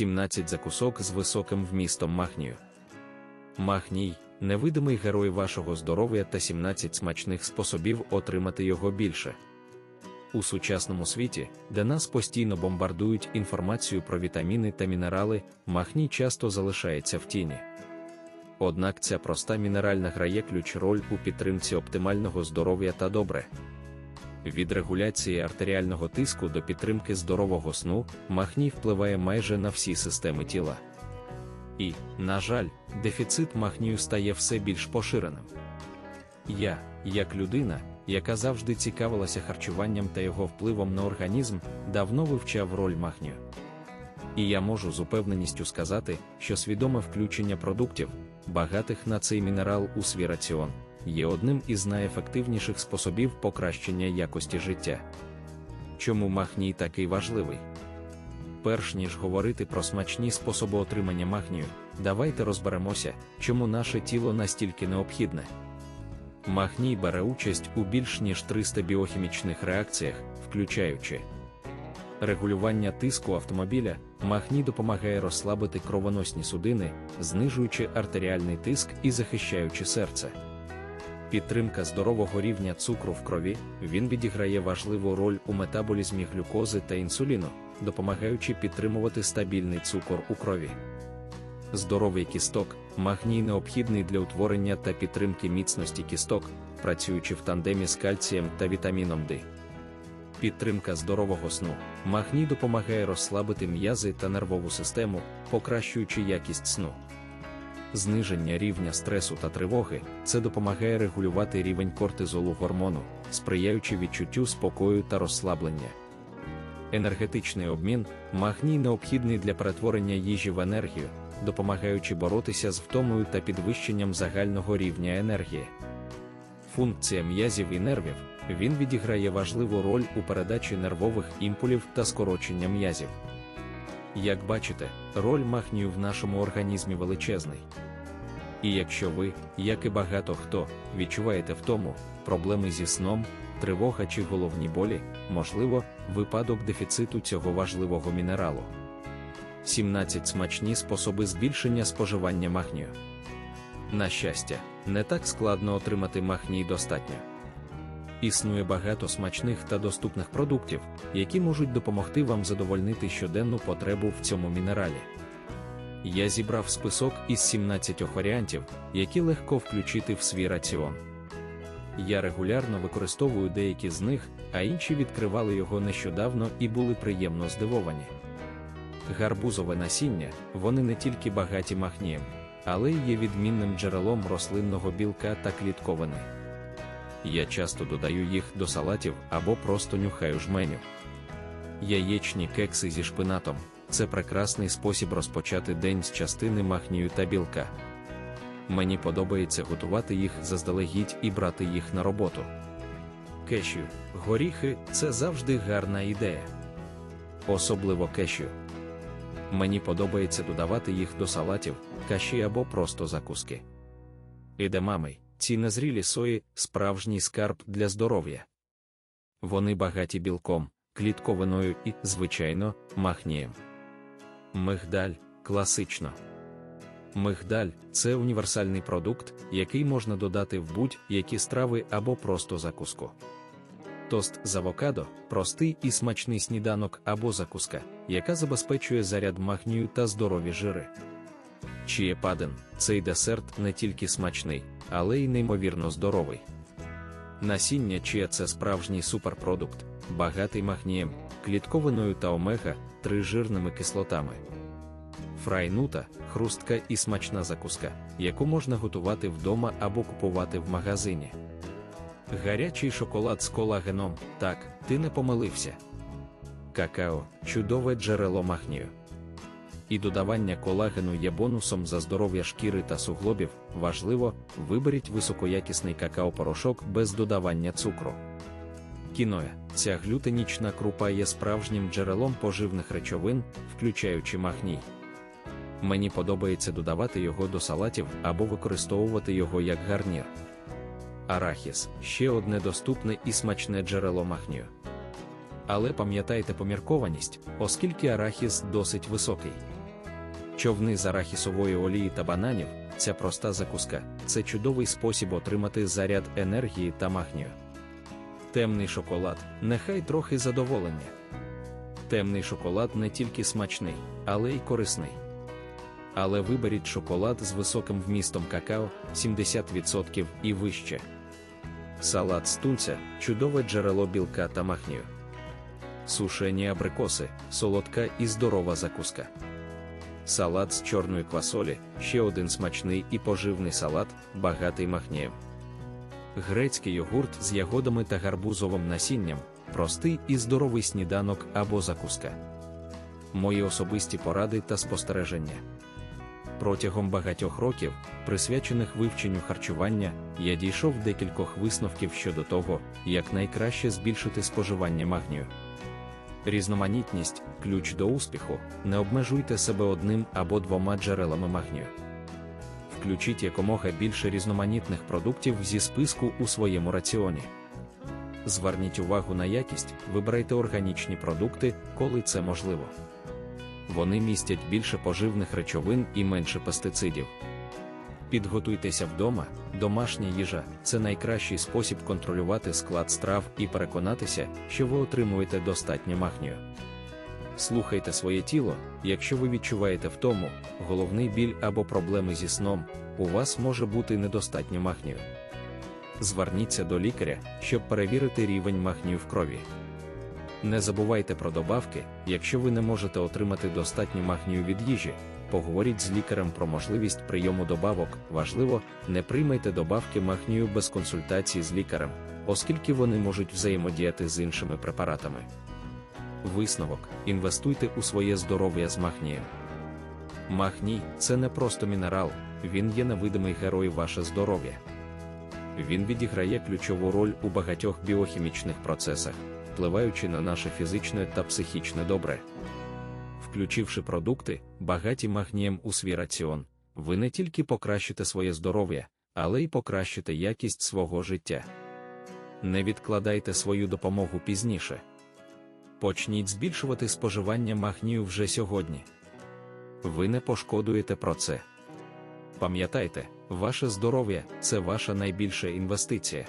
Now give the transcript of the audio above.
17 закусок з високим вмістом махнію. Махній невидимий герой вашого здоров'я та 17 смачних способів отримати його більше. У сучасному світі, де нас постійно бомбардують інформацію про вітаміни та мінерали, махній часто залишається в тіні. Однак ця проста мінеральна грає ключ роль у підтримці оптимального здоров'я та добре. Від регуляції артеріального тиску до підтримки здорового сну махній впливає майже на всі системи тіла. І, на жаль, дефіцит махнію стає все більш поширеним. Я, як людина, яка завжди цікавилася харчуванням та його впливом на організм, давно вивчав роль махнію. І я можу з упевненістю сказати, що свідоме включення продуктів, багатих на цей мінерал у свій раціон, є одним із найефективніших способів покращення якості життя. Чому махній такий важливий? Перш ніж говорити про смачні способи отримання махнію, давайте розберемося, чому наше тіло настільки необхідне. Махній бере участь у більш ніж 300 біохімічних реакціях, включаючи регулювання тиску автомобіля, махній допомагає розслабити кровоносні судини, знижуючи артеріальний тиск і захищаючи серце. Підтримка здорового рівня цукру в крові, він відіграє важливу роль у метаболізмі глюкози та інсуліну, допомагаючи підтримувати стабільний цукор у крові. Здоровий кісток, магній необхідний для утворення та підтримки міцності кісток, працюючи в тандемі з кальцієм та вітаміном D. Підтримка здорового сну. Магній допомагає розслабити м'язи та нервову систему, покращуючи якість сну. Зниження рівня стресу та тривоги це допомагає регулювати рівень кортизолу гормону, сприяючи відчуттю спокою та розслаблення. Енергетичний обмін магній необхідний для перетворення їжі в енергію, допомагаючи боротися з втомою та підвищенням загального рівня енергії. Функція м'язів і нервів він відіграє важливу роль у передачі нервових імпулів та скорочення м'язів. Як бачите, роль махнію в нашому організмі величезний. І якщо ви, як і багато хто, відчуваєте втому, проблеми зі сном, тривога чи головні болі, можливо, випадок дефіциту цього важливого мінералу. 17 смачні способи збільшення споживання махнію. На щастя, не так складно отримати махній достатньо. Існує багато смачних та доступних продуктів, які можуть допомогти вам задовольнити щоденну потребу в цьому мінералі. Я зібрав список із 17 варіантів, які легко включити в свій раціон. Я регулярно використовую деякі з них, а інші відкривали його нещодавно і були приємно здивовані. Гарбузове насіння вони не тільки багаті махнієм, але й є відмінним джерелом рослинного білка та клітковини. Я часто додаю їх до салатів або просто нюхаю жменю. Яєчні кекси зі шпинатом це прекрасний спосіб розпочати день з частини махнію та білка. Мені подобається готувати їх заздалегідь і брати їх на роботу. Кешю, горіхи це завжди гарна ідея. Особливо кешю. Мені подобається додавати їх до салатів, каші або просто закуски. Ідемами, ці незрілі сої справжній скарб для здоров'я. Вони багаті білком, клітковиною і, звичайно, махнієм. Мигдаль класично. Мигдаль це універсальний продукт, який можна додати в будь-які страви або просто закуску. Тост з авокадо простий і смачний сніданок або закуска, яка забезпечує заряд магнію та здорові жири. Чієпаден цей десерт не тільки смачний, але й неймовірно здоровий. Насіння чия це справжній суперпродукт, багатий магнієм, клітковиною та омега, 3 жирними кислотами. Фрайнута хрустка і смачна закуска, яку можна готувати вдома або купувати в магазині. Гарячий шоколад з колагеном, так, ти не помилився. Какао чудове джерело махнію. І додавання колагену є бонусом за здоров'я шкіри та суглобів. Важливо, виберіть високоякісний какао-порошок без додавання цукру. Кіноя ця глютенічна крупа є справжнім джерелом поживних речовин, включаючи махній. Мені подобається додавати його до салатів або використовувати його як гарнір. Арахіс ще одне доступне і смачне джерело махнію. Але пам'ятайте поміркованість, оскільки арахіс досить високий. Човни з арахісової олії та бананів, ця проста закуска це чудовий спосіб отримати заряд енергії та магнію. Темний шоколад нехай трохи задоволення. Темний шоколад не тільки смачний, але й корисний. Але виберіть шоколад з високим вмістом какао 70% і вище. Салат з тунця чудове джерело білка та махнію. Сушені абрикоси солодка і здорова закуска. Салат з чорної квасолі ще один смачний і поживний салат, багатий махнієм. Грецький йогурт з ягодами та гарбузовим насінням простий і здоровий сніданок або закуска. Мої особисті поради та спостереження. Протягом багатьох років, присвячених вивченню харчування, я дійшов декількох висновків щодо того, як найкраще збільшити споживання магнію. Різноманітність ключ до успіху, не обмежуйте себе одним або двома джерелами магнію. Включіть якомога більше різноманітних продуктів зі списку у своєму раціоні. Зверніть увагу на якість, вибирайте органічні продукти, коли це можливо. Вони містять більше поживних речовин і менше пестицидів. Підготуйтеся вдома, домашня їжа це найкращий спосіб контролювати склад страв і переконатися, що ви отримуєте достатньо магнію. Слухайте своє тіло, якщо ви відчуваєте втому, головний біль або проблеми зі сном, у вас може бути недостатньо магнію. Зверніться до лікаря, щоб перевірити рівень магнію в крові. Не забувайте про добавки, якщо ви не можете отримати достатньо магнію від їжі. Поговоріть з лікарем про можливість прийому добавок. Важливо, не приймайте добавки магнію без консультації з лікарем, оскільки вони можуть взаємодіяти з іншими препаратами. Висновок: інвестуйте у своє здоров'я з магнієм. Магній це не просто мінерал, він є невидимий герой ваше здоров'я. Він відіграє ключову роль у багатьох біохімічних процесах, впливаючи на наше фізичне та психічне добре. Включивши продукти, багаті магнієм у свій раціон, ви не тільки покращите своє здоров'я, але й покращите якість свого життя. Не відкладайте свою допомогу пізніше. Почніть збільшувати споживання магнію вже сьогодні. Ви не пошкодуєте про це. Пам'ятайте, ваше здоров'я це ваша найбільша інвестиція.